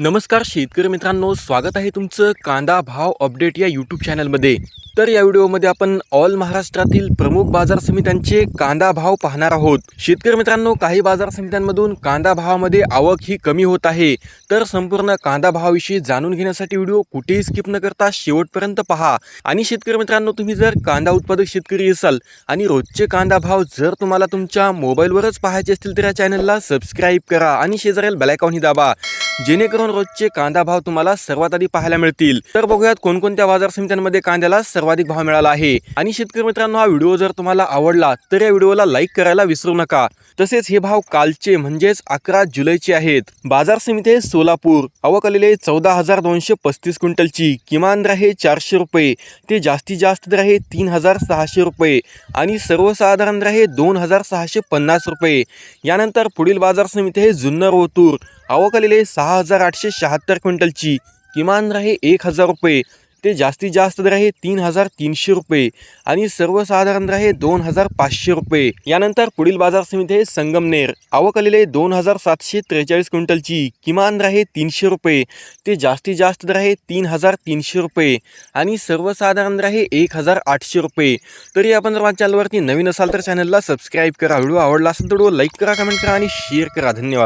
नमस्कार शेतकरी मित्रांनो. स्वागत आहे तुमचं कांदा भाव अपडेट या यूट्यूब चॅनलमध्ये तर या व्हिडिओमध्ये आपण ऑल महाराष्ट्रातील प्रमुख बाजार समित्यांचे कांदा भाव पाहणार आहोत. शेतकरी मित्रांनो काही बाजार समित्यांमधून कांदा भावामध्ये आवक ही कमी होत आहे. तर संपूर्ण कांदा भावाविषयी जाणून घेण्यासाठी व्हिडिओ कुठेही स्किप न करता शेवटपर्यंत पहा. आणि शेतकरी मित्रांनो तुम्ही जर कांदा उत्पादक शेतकरी असाल आणि रोजचे कांदा भाव जर तुम्हाला तुमच्या मोबाईलवरच पाहायचे असतील तर या चॅनलला सबस्क्राईब करा आणि शेजारील बेलायकॉनही दाबा. जेणेकरून रोजचे कांदा भाव तुम्हाला सर्वात आधी पाहायला मिळतील. तर बघूयात कोणकोणत्या बाजार समित्यांमध्ये कांद्याला सर्वाधिक भाव मिळाला आहे. आणि शेतकरी मित्रांनो हा व्हिडिओ जर तुम्हाला आवडला तर या व्हिडिओला लाईक करायला विसरू नका. तसेच हे भाव कालचे म्हणजेच अकरा जुलैचे आहेत. बाजार समिती आहे सोलापूर. आवक आलेले चौदा हजार दोनशे पस्तीस क्विंटलची. किमान दर आहे चारशे रुपये. ते जास्तीत जास्त दर आहे तीन हजार सहाशे रुपये. आणि सर्वसाधारण दर आहे दोन हजार सहाशे पन्नास रुपये. यानंतर पुढील बाजार समिती आहे जुन्नर ओतूर आवक आलेले सहा हजार आठशे शहात्तर क्विंटलची. किमान दर आहे एक हजार रुपये. ते जास्तीत जास्त दर आहे तीन हजार तीनशे रुपये आणि सर्वसाधारण दर आहे दोन हजार पाचशे रुपये. यानंतर पुढील बाजार समिती आहे संगमनेर. आवक आलेले दोन हजार सातशे त्रेचाळीस क्विंटलची. किमान दर आहे तीनशे रुपये. ते जास्तीत जास्त दर आहे तीन हजार तीनशे रुपये. आणि सर्वसाधारण दर आहे एक हजार आठशे रुपये. तरी आपण जर माझ्या चॅनलवरती नवीन असाल तर चॅनलला सबस्क्राईब करा. व्हिडिओ आवडला असेल तर व्हिडिओ लाईक करा कमेंट करा आणि शेअर करा. धन्यवाद.